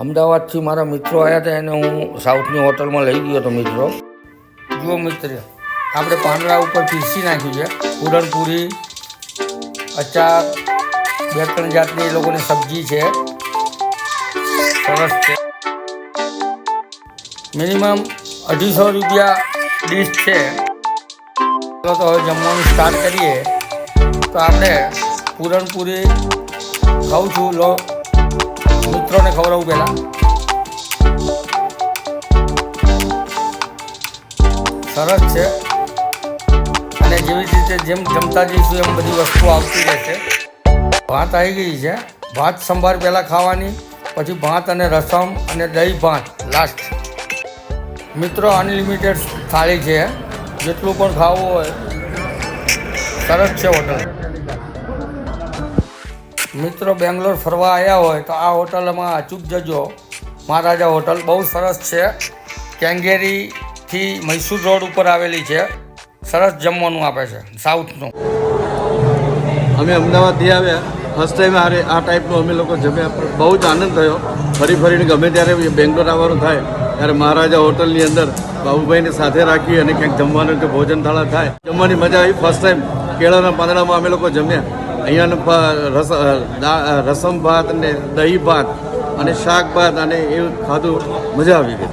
અમદાવાદથી મારા મિત્રો આવ્યા હતા, એને હું સાઉથની હોટલમાં લઈ ગયો હતો મિત્રો. જુઓ મિત્ર, આપણે પાંદડા ઉપર પીસી નાખ્યું છે. પૂરણપૂરી, અચાર, બે ત્રણ જાતની એ લોકોની સબ્જી છે. સરસ છે. મિનિમમ અઢીસો રૂપિયા ડીશ છે. તો હવે જમવાનું સ્ટાર્ટ કરીએ. તો આપણે પૂરણપૂરી ખાઉં છું. લો. મિત્રોને ખવડાવું પહેલાં. સરસ છે. અને જેવી રીતે જેમ જમતા જઈશું એમ બધી વસ્તુ આવતી રહેશે ભાત આવી ગઈ છે. ભાત સંભાર પહેલાં ખાવાની, પછી ભાત અને રસમ અને દહીં ભાત લાસ્ટ મિત્રો અનલિમિટેડ થાળી છે. જેટલું પણ ખાવું હોય, સરસ છે હોટલ. મિત્રો બેંગ્લોર ફરવા આવ્યા હોય તો આ હોટલમાં અચૂક જજો. મહારાજા હોટલ બહુ સરસ છે. કેંગેરીથી મૈસૂર રોડ ઉપર આવેલી છે. સરસ જમવાનું આપે છે, સાઉથનું. અમે અમદાવાદથી આવ્યા. ફર્સ્ટ ટાઈમ આ રે- આ ટાઈપનું અમે લોકો જમ્યા. પણ બહુ જ આનંદ થયો. ફરી ફરીને ગમે ત્યારે બેંગ્લોર આવવાનું થાય, ત્યારે મહારાજા હોટલની અંદર બાબુભાઈને સાથે રાખી અને ક્યાંક જમવાનું કે ભોજન થાળા થાય. જમવાની મજા આવી ફર્સ્ટ ટાઈમ કેળાના પાંદડામાં અમે લોકો જમ્યા. અહીંયાનો રસમ ભાત અને દહીં ભાત અને શાક ભાત અને એવું ખાધું, મજા આવી ગઈ.